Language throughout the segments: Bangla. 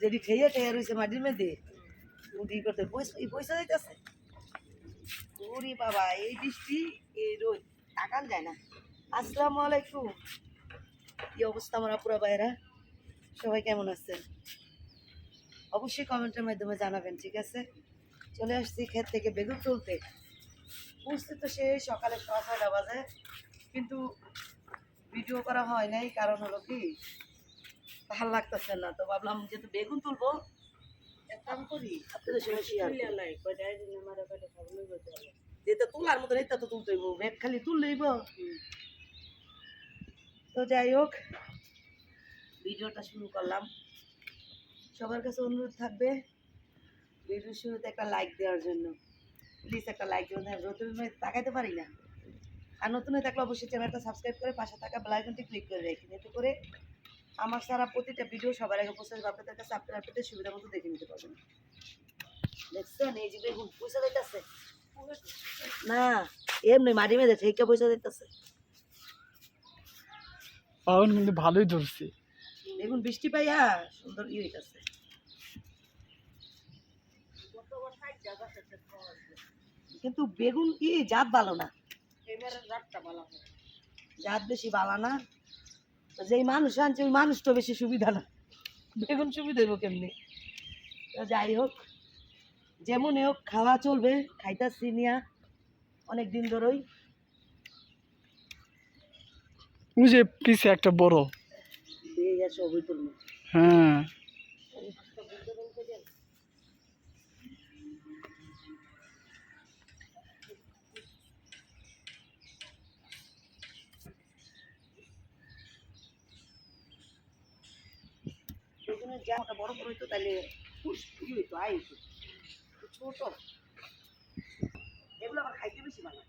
যেটি ঠেয়ে ঠেয়ে রয়েছে মাটির মধ্যে, উঠি করতে পয়সা দিতেছে। ওরে বাবা, এই বৃষ্টি, এই রোদ, তাকান যায় না। আসসালামু আলাইকুম। কি অবস্থা আমার পুরা বাইরা সবাই কেমন আছেন? অবশ্যই কমেন্টের মাধ্যমে জানাবেন, ঠিক আছে? চলে আসছি ক্ষেত থেকে বেগুন তুলতে। বুঝতে তো সেই সকালে ছটা ছয়টা বাজে। কিন্তু ভিডিও করা হয় নাই, কারণ হলো কি? ভালো লাগতেছে না। তো ভাবলাম যেহেতু বেগুন তুলবো যেটা তোলার মতো এটা তো তুলতে হইব ব্যাগ খালি তুললেইব তো যাই হোক ভিডিওটা শুরু করলাম। সবার কাছে অনুরোধ থাকবে ভিডিও শুরুতে একটা লাইক দেওয়ার জন্য। প্লিজ একটা লাইক নতুন তাকাইতে পারি না। আর নতুন থাকলে অবশ্যই চ্যানেলটা সাবস্ক্রাইব করে পাশে থাকা বেলাইকনটি ক্লিক করে রাখুন এতে করে আমার সারা প্রতিটা ভিডিও সবার আগে পৌঁছে যাবে আপনাদের কাছে আপনারা পেতে সুবিধা মতো দেখে নিতে পারবেন। দেখছেন? এই যে বেগুন পয়সা দিতেছে। না এমনি মাটি মেঝে থেকে পয়সা দিতেছে। পাউন কিন্তু ভালোই ধরছে। বেগুন বৃষ্টি পাইয়া সুন্দর ই হইতাছে। কিন্তু বেগুন কি? জাত ভালো না। জাত বেশি ভালো না। যেই মানুষ আনছে ওই মানুষ তো বেশি সুবিধা না। বেগুন সুবিধা হইব কেমনি? তো যাই হোক যেমন হোক খাওয়া চলবে খাইতা সিনিয়া অনেক দিন ধরেই। ওই যে পিছে একটা বড়। হ্যাঁ। জামাটা বড় বড় হইতো তাহলে ই হইতো আই হইতো ছোট। এগুলো আবার খাইতে বেশি ভালো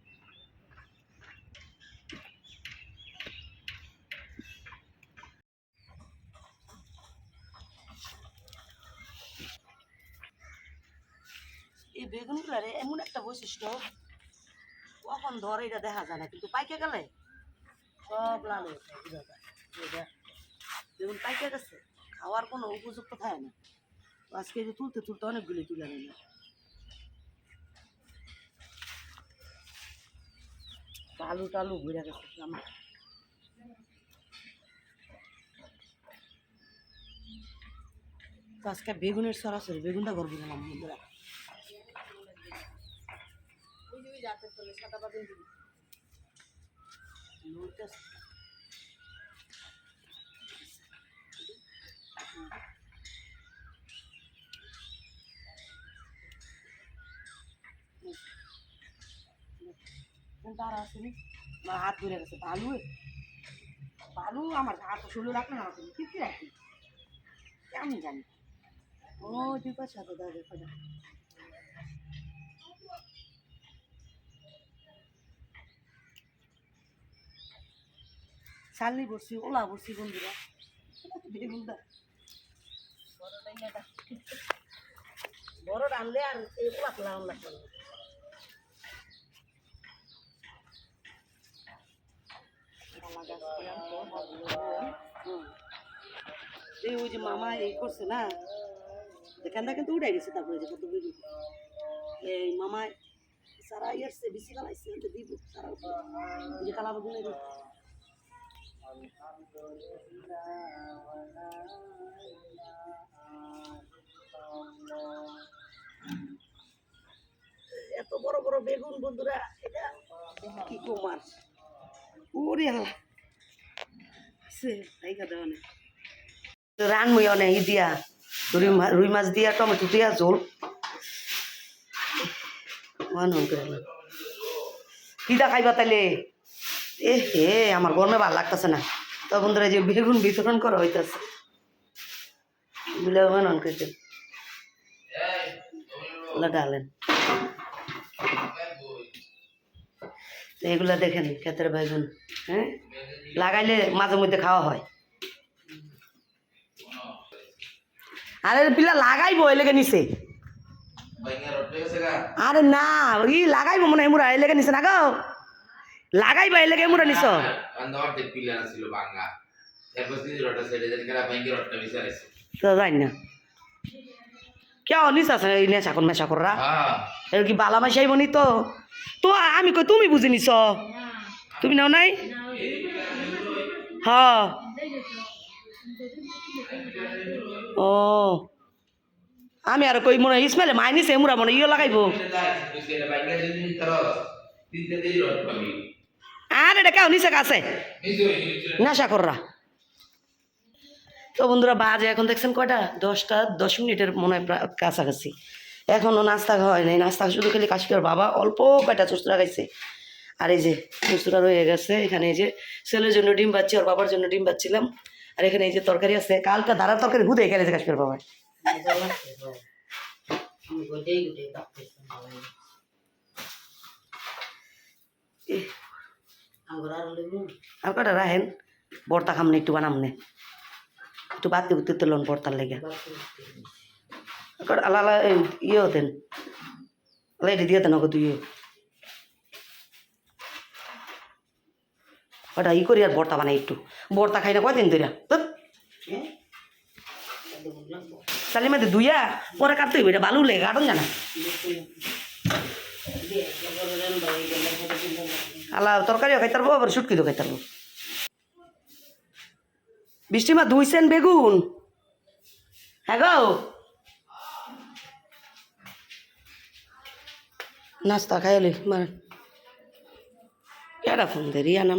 এই বেগুনগুলার এমন একটা বৈশিষ্ট্য, কখন ধরে এটা দেখা যায় না, কিন্তু পাইকে গেলে সব লাল হয়ে যায় বেগুন পাইকে গেছে। খাওয়ার কোনো উপযুক্ত থাকে না। আজকে যে তুলতে তুলতে অনেকগুলি তুলে নিলাম আলু টালু ঘুরে গেছে আমার। তো আজকে বেগুনের সরাসরি বেগুনটা গর্ব দিলাম বন্ধুরা। নইতেছে। তার আসেনি আমার হাত ধরে গেছে। বালু বালু আমার হাত শুরু রাখলে না, তুমি কি কি রাখি কেমন জানি। ও দুই পাঁচ সাথে দাও, দেখো না শালনি বসছি ওলা বসছি বন্ধুরা। বেগুনটা। বড় আনলে আর এই ওলা ফেলা লাগবে না কলা গাছ করলাম তো ভাবলো হুম। এই ওই যে মামা এই করছে না এখানটা কিন্তু উঠে গেছে তারপরে যে কত বেগুন এই মামা সারা ইয়ারছে বেশি কালাইছে কিন্তু দিব সারা উপরে। এই যে কালা বেগুন এই যে। এত বড় বড় বেগুন বন্ধুরা এটা কি কুমার ওরে আল্লাহ। রান মুই অনে ই দিয়া, রুই রুই মাছ দিয়া, টমেটো দিয়া ঝোল কিদা খাইবা তাইলে? এ হে আমার গরমে ভালো লাগতেছে না। তো বন্ধুরা যে বেগুন বিতরণ করা হইতেছে মানুষ করে ওগুলো ডালেন তো এগুলো দেখেন ক্ষেতের বেগুন হ্যাঁ? লাগাইলে মাঝে মধ্যে খাওয়া হয়। আরে পিলা লাগাইবো এ লেগে নিছে। আরে না ই লাগাইবো মনে হয় মুরা এ লেগে নিছে না গো। লাগাইবা এ লেগে মুরা নিছ। তো জানি না। কে অনিস আছে এই নেশা কর মেশা কররা হ্যাঁ। এর কি বালা মাসাই বনি তো? তো আমি কই তুমি বুঝি নিছ? তুমি নাও নাই? হ্যাঁ ও। আমি আর কই মনে ইসমাইলে মাইনি সে মুরা মনে ইয়ে লাগাইবো। আর এটা কেউ নিচে কাছে? নেশা কররা তো বন্ধুরা বাজে এখন দেখছেন কয়টা? দশটা দশ মিনিটের মনে হয় প্রায় কাছাকাছি। এখনও নাস্তা খাওয়া হয় নাই নাস্তা শুধু খালি কাশ্মীর বাবা অল্প কয়টা চুস্তরা খাইছে। আর এই যে চুস্তরা রয়ে গেছে এখানে এই যে ছেলের জন্য ডিম পাচ্ছি আর বাবার জন্য ডিম পাচ্ছিলাম আর এখানে এই যে তরকারি আছে কালকে ধারার তরকারি হুদে গেছে কাশ্মীর বাবা। আর কটা রাহেন বর্তা খামনে একটু বানামনে। একটু বাতি বুতি তুলন বর্তার লেগে। আলা আলা ইয়ে হতেন আলা এটি দিয়ে দেন দুই ওটা ই করি আর বর্তা বানাই একটু। বর্তা খাই না কয়দিন ধরে তাহলে মেয়েদের দুইয়া, পরে কাটতে হইবে, এটা বালু লেগে কাটন জানা। আলা তরকারিও খাইতে পারব, আবার শুটকিও খাইতে পারব। বৃষ্টি মা দুইছেন বেগুন? হ্যাঁ গো। নাস্তা খাইলি মানে কেডা ফোন দে, রিয়া না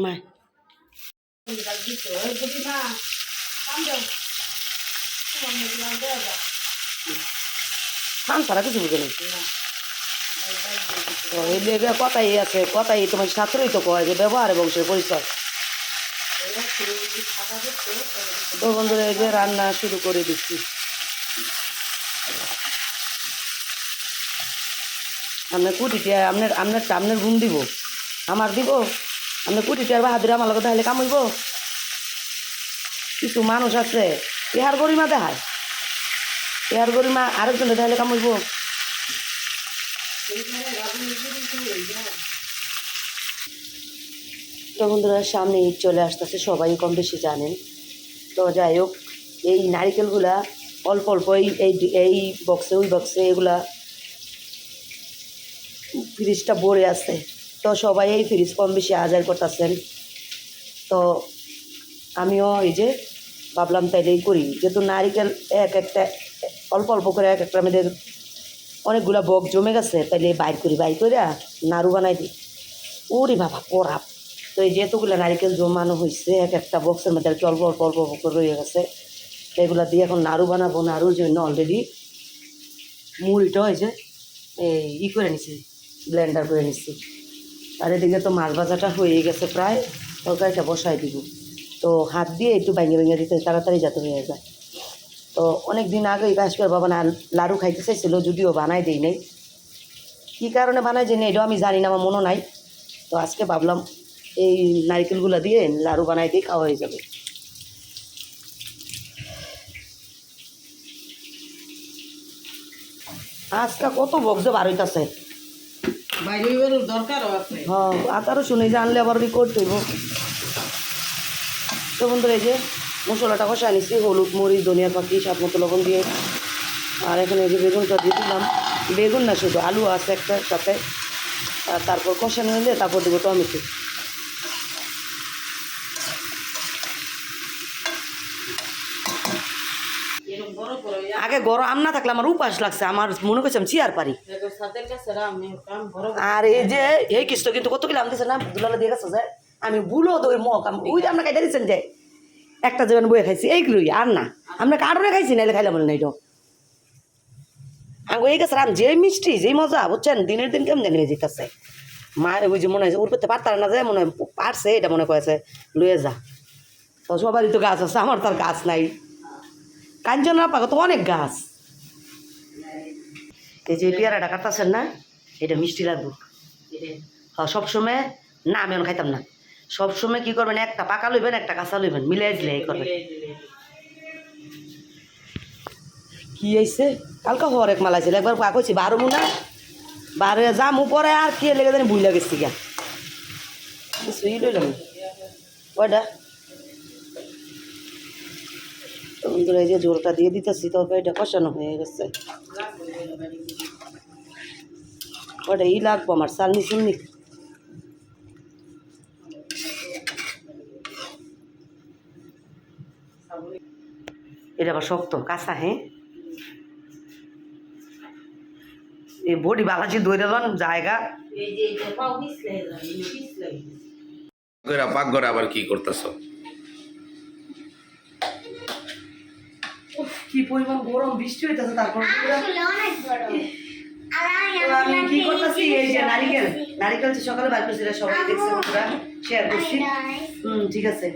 খান কিছু বুঝে নেই। কথাই আছে, কথাই তোমার ছাত্রই তো কয় যে ব্যবহার বংশের পরিচয়। তো বন্ধুরা, এই যে রান্না শুরু করে দিচ্ছি। আপনার কুটিটা, আপনার আপনার আপনার ঘুম দিব। আমার দিব। আপনার কুটিটা আর বাহাদুর আমার লগত তাহলে কামড়ব। কিছু মানুষ আছে, ইহার গরিমা দেখায়। ইহার গরিমা আরেকজনে তাহলে কামড়ব। তো বন্ধুরা, সামনে ঈদ চলে আসতেছে, সবাই কম বেশি জানেন। তো যাই হোক, এই নারিকেলগুলা অল্প অল্প এই এই বক্সে ওই বক্সে এগুলা ফ্রিজটা ভরে আছে। তো সবাই এই ফ্রিজ কম বেশি আজার করতেছেন। তো আমিও এই যে ভাবলাম তাইলেই করি। যেহেতু নারিকেল এক একটা, অল্প অল্প করে এক একটা আমাদের অনেকগুলা বক জমে গেছে, তাইলে বাইর করি, বাইর করে নাড়ু বানাই দিই। ওরে বাবা, পরাপ। তো এই যেহেতুগুলো নারিকেল জমানো হয়েছে এক একটা বক্সের মধ্যে অল্প অল্প অল্প রয়ে গেছে। এগুলা দিয়ে এখন নাড়ু বানাবো, নাড়ুর জন্য অলরেডি মুড়িটা হয়েছে এই ই করে নিছি ব্লেন্ডার করে নিচ্ছি আর এদিকে তো মাছ ভাজাটা হয়ে গেছে প্রায়, তরকারিটা বসাই দিব। তো হাত দিয়ে একটু ভেঙে ভেঙে দিতে তাড়াতাড়ি যাতে হয়ে যায়। তো অনেক দিন আগেই কাশ্মীর বাবা না লাড়ু খাইতে চাইছিল, যদিও বানাই দেই নাই। কী কারণে বানাই যে এটাও আমি জানি না, আমার মনে নাই। তো আজকে ভাবলাম এই নারকেলগুলো দিয়ে লাড়ু বানাই দিয়ে খাওয়া হয়ে যাবে। আজকে কত বক্সে বার হইতাছে। হ্যাঁ আতারও শুনি যে আনলে আবার রেকর্ড দেব। তো বন্ধুরা এই যে মশলাটা কষা নিচ্ছি হলুদ মরিচ ধনিয়ার পাখি স্বাদ মতো লবণ দিয়ে। আর এখানে এই যে বেগুনটা দিয়ে দিলাম। বেগুন না শুধু আলু আছে একটা সাথে। তারপর কষানো হলে তারপর দেবো টমেটো এরকম বড় বড় আগে গরম, আম না থাকলে আমার উপাস লাগছে, আমার মনে করছে আমি চেয়ার পারি। আর এই যে, এই কিস্ত কিন্তু কত কিলো আম না? দুলালা দিয়ে গেছে যে, আমি বুলো দই মগ, আম ওই যে আমরা খাইতে যে, একটা যেমন বয়ে খাইছি এইগুলোই আর না। আমরা কারণে খাইছি, নাইলে খাইলাম না এইটা আঙ্গো এই গেছে রাম যে মিষ্টি, যেই মজা, বুঝছেন? দিনের দিন কেমন জানি যেতেছে? মা, ওই যে মনে হয়েছে ওর করতে পারতার না যায় মনে হয় পারছে, এটা মনে করেছে লয়ে যা। তো সবারই তো গাছ আছে, আমার তো আর গাছ নাই। কাঞ্চনা পাকা তো অনেক গাছ। এই যে পেয়ারাটা কাটতেছেন না এটা মিষ্টি লাগবে। হ্যাঁ সবসময় না আমি এখন খাইতাম না। সবসময় কি করবেন একটা পাকা লইবেন একটা কাঁচা লইবেন মিলাই দিলে এই করবেন। কি আইছে কালকে হরেক মাল আইছিল একবার পা কইছি বারো মুনা। বারো যামু পরে আর কি লেগে জানি বুঝলা গেছি গা। কিছুই লইলাম। কয়টা? বন্ধুরা এই যে জোরটা দিয়ে দিতেছি তরকারিটা কষানো হয়ে গেছে। ওটা ই লাগবো আমার চালনি চুলনি। এটা আবার শক্ত কাঁচা হ্যাঁ? এই বডি বালাজি দৌড়ে লন জায়গা। এটা পাক করে আবার কি করতেছ? পরিমাণ গরম বৃষ্টি হইতেছে তারপর আমি কি করতেছি? এই যে নারিকেল। নারিকেল যে সকালে বার করছি এটা সবাই দেখছে বন্ধুরা শেয়ার করছি। হুম ঠিক আছে।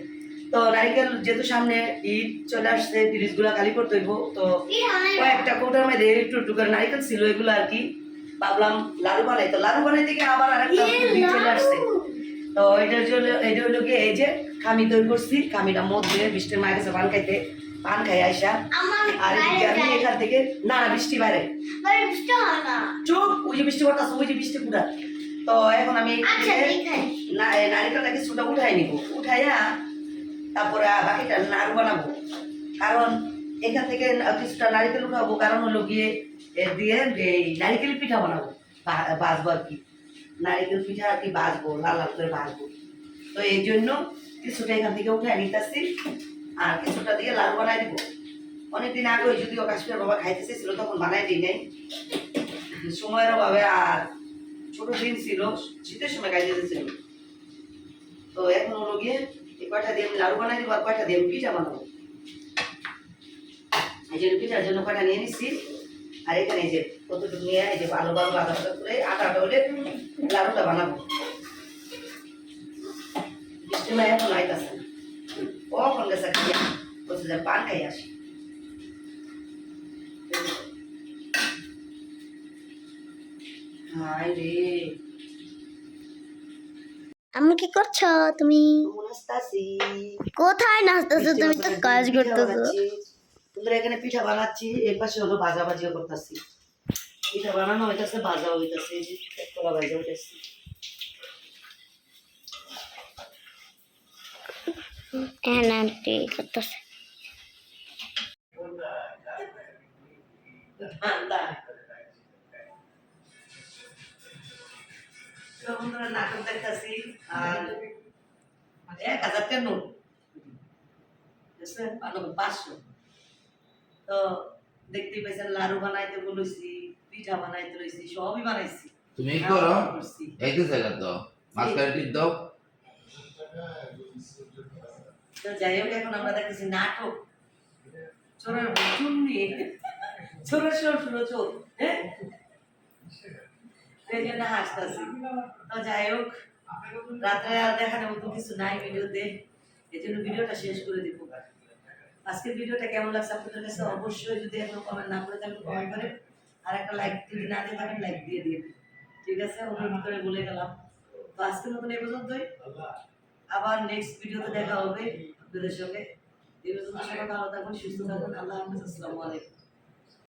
তো নারিকেল যেহেতু সামনে ঈদ চলে আসছে ফ্রিজগুলা খালি করতে হইব তো কয়েকটা কৌটার মধ্যে একটু একটু করে নারিকেল ছিল এগুলো আর কি। ভাবলাম লাড়ু বানাই তো লাড়ু বানাই থেকে আবার আরেকটা ঈদ চলে আসছে। তো এটার জন্য এটা হলো গিয়ে এই যে খামি তৈরি করছি খামিটা মধ্যে বৃষ্টির মায়ের কাছে পান খাইতে। পান খাই আইসা আর আমি এখান থেকে না না বৃষ্টি বাইরে চুপ ওই যে বৃষ্টি পড়তেছে ওই যে বৃষ্টি পুরা। তো এখন আমি আচ্ছা না নারিকেলটা কিছুটা উঠাই নিব। উঠাইয়া তারপরে বাকিটা নাড়ু বানাবো। কারণ এখান থেকে কিছুটা নারিকেল উঠাবো। কারণ হলো গিয়ে দিয়ে এই নারিকেল পিঠা বানাবো। বাজবো আর কি। নারিকেল পিঠা আর কি বাজবো লাল লাল করে বাজবো তো এই জন্য কিছুটা এখান থেকে উঠাই নিতেছি। আর কিছুটা দিয়ে লাড়ু বানাই দিব। অনেকদিন আগে ওই যদিও কাশ্মীর বাবা খাইতে চেয়েছিল তখন বানাই দিই নাই। সময়ের অভাবে আর ছোট দিন ছিল, শীতের সময় খাইতে দিয়েছিল তো এখন হলো গিয়ে এই কয়টা দিয়ে আমি লাড়ু বানাই দিব আর কয়টা দিয়ে আমি পিঠা বানাবো। এই জন্য পিঠার জন্য কয়টা নিয়ে নিচ্ছি আর এখানে এই যে কতটুকু নিয়ে, এই যে ভালো ভালো আদা করে আটাটা হলে লাড়ুটা বানাবো। বৃষ্টি এখন আইতাছে। কখন গেছে খাইয়া বলছে যে পান খাই আসি। হাই রে। আমি কি করছ তুমি? কোথায় নাচতেছো? তুমি তো কাজ করতেছো। তোমরা এখানে পিঠা বানাচ্ছি এর পাশে হলো ভাজা ভাজিও করতেছি। পিঠা বানানো হইতাছে ভাজা হইতাছে কলা ভাজা হইতাছে। হ্যাঁ না ঠিক করতেছে। নাটক দেখতাছি আর এক হাজার টাকা নোট পাঁচশো তো দেখতেই পাইছেন লাড়ু বানাইতে বলেছি পিঠা বানাইতে রয়েছি সবই বানাইছি তুমি করো? তো জায়গা তো মাঝখানে টিপ দাও। তো যাই হোক, এখন আমরা দেখতেছি নাটক। চোরের চুন নিয়ে চোরের শ্বশুর চোর হ্যাঁ? সেই জন্য হাসতেছি। তো যাই হোক, রাত্রে আর দেখানোর মতো কিছু নাই ভিডিওতে। এই জন্য ভিডিওটা শেষ করে দিব। আজকের ভিডিওটা কেমন লাগছে আপনাদের কাছে? অবশ্যই যদি এখন কমেন্ট না করে থাকেন কমেন্ট করে আর একটা লাইক যদি না দিয়ে থাকেন লাইক দিয়ে দিন। ঠিক আছে? অনুরোধ করে বলে গেলাম। তো আজকের মতন এই পর্যন্তই। আবার নেক্সট ভিডিওতে দেখা হবে। আপনাদের সঙ্গে। সবাই ভালো থাকুন সুস্থ থাকুন। আল্লাহ হাফিজ আসসালামু আলাইকুম।